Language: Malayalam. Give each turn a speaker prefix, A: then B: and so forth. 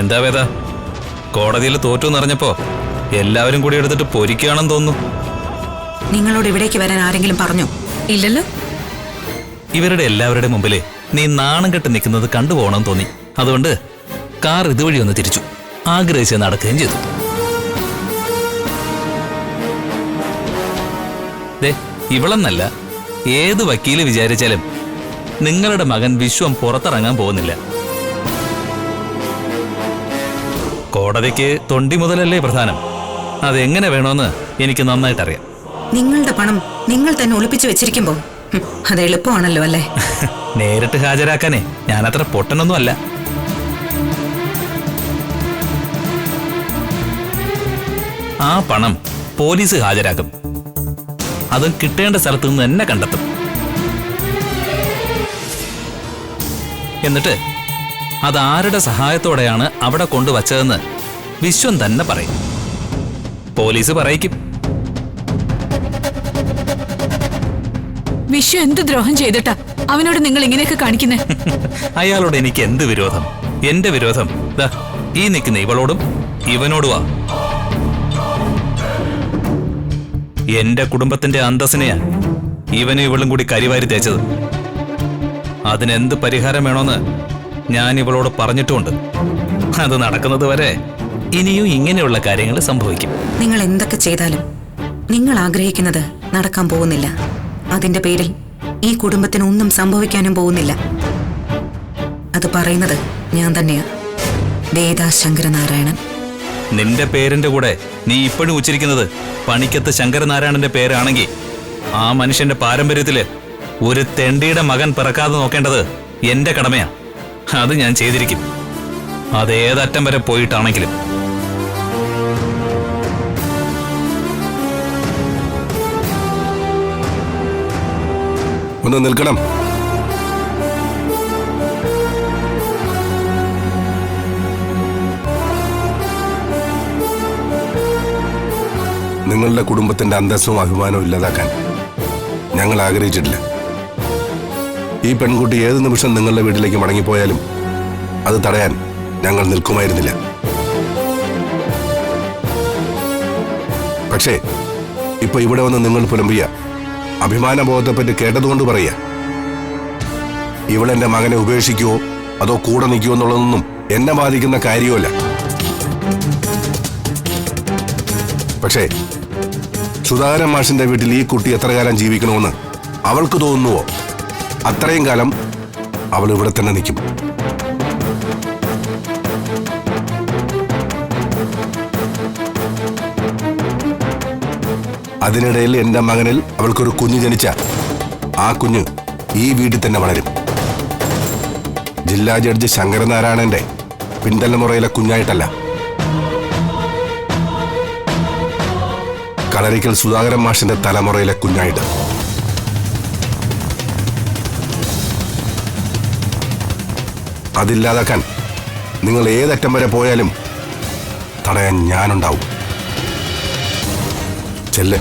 A: എന്താ വേദ? കോടതിയിൽ തോറ്റു എന്നറിഞ്ഞപ്പോ എല്ലാവരും കൂടി എടുത്തിട്ട് പൊരിക്കുകയാണെന്ന് തോന്നുന്നു.
B: നിങ്ങളോട് ഇവിടേക്ക് വരാൻ ആരെങ്കിലും പറഞ്ഞു?
C: ഇല്ലല്ലോ.
A: ഇവരുടെ എല്ലാവരുടെ മുമ്പിൽ നീ നാണം കെട്ട് നിൽക്കുന്നത് കണ്ടുപോകണം തോന്നി. അതുകൊണ്ട് കാർ ഇതുവഴി ഒന്ന് തിരിച്ചു. ആഗ്രഹിച്ച് നടക്കുകയും ചെയ്തു. ദേ ഇവളെന്നല്ല ഏത് വക്കീൽ വിചാരിച്ചാലും നിങ്ങളുടെ മകൻ വിശ്വം പുറത്തിറങ്ങാൻ പോകുന്നില്ല. കോടതിക്ക് തൊണ്ടി മുതലല്ലേ പ്രധാനം? അതെങ്ങനെ വേണോന്ന് എനിക്ക് നന്നായിട്ടറിയാം.
B: നിങ്ങളുടെ പണം നിങ്ങൾ തന്നെ ഒളിപ്പിച്ചു വെച്ചിരിക്കുമ്പോ ഹും, അത് എളുപ്പമാണല്ലോ അല്ലേ?
A: നേരിട്ട് ഹാജരാക്കാനേ ഞാനത്ര പൊട്ടനൊന്നും അല്ല ആ പണം പോലീസ് ഹാജരാക്കും. അതും കിട്ടേണ്ട സ്ഥലത്ത് നിന്ന് തന്നെ കണ്ടെത്തും. എന്നിട്ട് അതാരുടെ സഹായത്തോടെയാണ് അവിടെ കൊണ്ടുവച്ചതെന്ന് വിശ്വം തന്നെ പറയും. പോലീസ് പറയിക്കും.
C: വിശ്വ എന്ത് ദ്രോഹം ചെയ്തിട്ടാ? അവനോട് നിങ്ങൾ ഇങ്ങനെയൊക്കെ കാണിക്കുന്നേ?
A: അയാളോട് എനിക്ക് എന്ത് വിരോധം? എന്റെ വിരോധം? ഈ നിൽക്കുന്ന ഇവളോടും ഇവനോടുവാ എന്റെ കുടുംബത്തിന്റെ അന്തസ്സിനെയാ ഇവനും ഇവളും കൂടി കരിവാരി തേച്ചത്. അതിനെന്ത് പരിഹാരം വേണോന്ന് ഞാൻ ഇവളോട് പറഞ്ഞിട്ടുമുണ്ട് അത് നടക്കുന്നത് വരെ ഇനിയും ഇങ്ങനെയുള്ള കാര്യങ്ങൾ സംഭവിക്കും.
B: നിങ്ങൾ എന്തൊക്കെ ചെയ്താലും നിങ്ങൾ ആഗ്രഹിക്കുന്നത് നടക്കാൻ പോകുന്നില്ല. അതിന്റെ പേരിൽ ഈ കുടുംബത്തിന് ഒന്നും സംഭവിക്കാനും പോകുന്നില്ല. അത് പറയുന്നത് ഞാൻ തന്നെയാ. വേദ ശങ്കരനാരായണൻ.
A: നിന്റെ പേരിന്റെ കൂടെ നീ ഇപ്പോഴും ഉച്ചരിക്കുന്നത് പണിക്കത്ത് ശങ്കരനാരായണന്റെ പേരാണെങ്കിൽ ആ മനുഷ്യന്റെ പാരമ്പര്യത്തിൽ ഒരു തെണ്ടിയുടെ മകൻ പിറക്കാതെ നോക്കേണ്ടത് എന്റെ കടമയാ. അത് ഞാൻ ചെയ്തിരിക്കും. അതേതറ്റം വരെ പോയിട്ടാണെങ്കിലും.
D: ഒന്ന് നിൽക്കണം. നിങ്ങളുടെ കുടുംബത്തിന്റെ അന്തസ്സും അഭിമാനവും ഇല്ലാതാക്കാൻ ഞങ്ങൾ ആഗ്രഹിച്ചിട്ടില്ല. ഈ പെൺകുട്ടി ഏത് നിമിഷം നിങ്ങളുടെ വീട്ടിലേക്ക് മടങ്ങിപ്പോയാലും അത് തടയാൻ ഞങ്ങൾ നിൽക്കുമായിരുന്നില്ല. പക്ഷേ ഇപ്പൊ ഇവിടെ വന്ന് നിങ്ങൾ പുലമ്പിയ അഭിമാനബോധത്തെപ്പറ്റി കേട്ടതുകൊണ്ട് പറയുക ഇവളെന്റെ മകനെ ഉപേക്ഷിക്കുവോ അതോ കൂടെ നിൽക്കുവോ എന്നുള്ളതൊന്നും എന്നെ ബാധിക്കുന്ന കാര്യമല്ല പക്ഷേ സുധാകരൻ മാഷിന്റെ വീട്ടിൽ ഈ കുട്ടി എത്ര കാലം ജീവിക്കണമെന്ന് അവൾക്ക് തോന്നുന്നുവോ? അത്രയും കാലം അവൾ ഇവിടെ തന്നെ നിൽക്കും. അതിനിടയിൽ എന്റെ മകനിൽ അവൾക്കൊരു കുഞ്ഞ് ജനിച്ച ആ കുഞ്ഞ് ഈ വീട്ടിൽ തന്നെ വളരും. ജില്ലാ ജഡ്ജി ശങ്കരനാരായണന്റെ പിന്തലമുറയിലെ കുഞ്ഞായിട്ടല്ല. കളരിക്കൽ സുധാകരൻ മാഷിന്റെ തലമുറയിലെ കുഞ്ഞായിട്ട്. അതില്ലാതാക്കാൻ നിങ്ങൾ ഏതറ്റം വരെ പോയാലും തടയാൻ ഞാനുണ്ടാവും. ചെല്ലേ.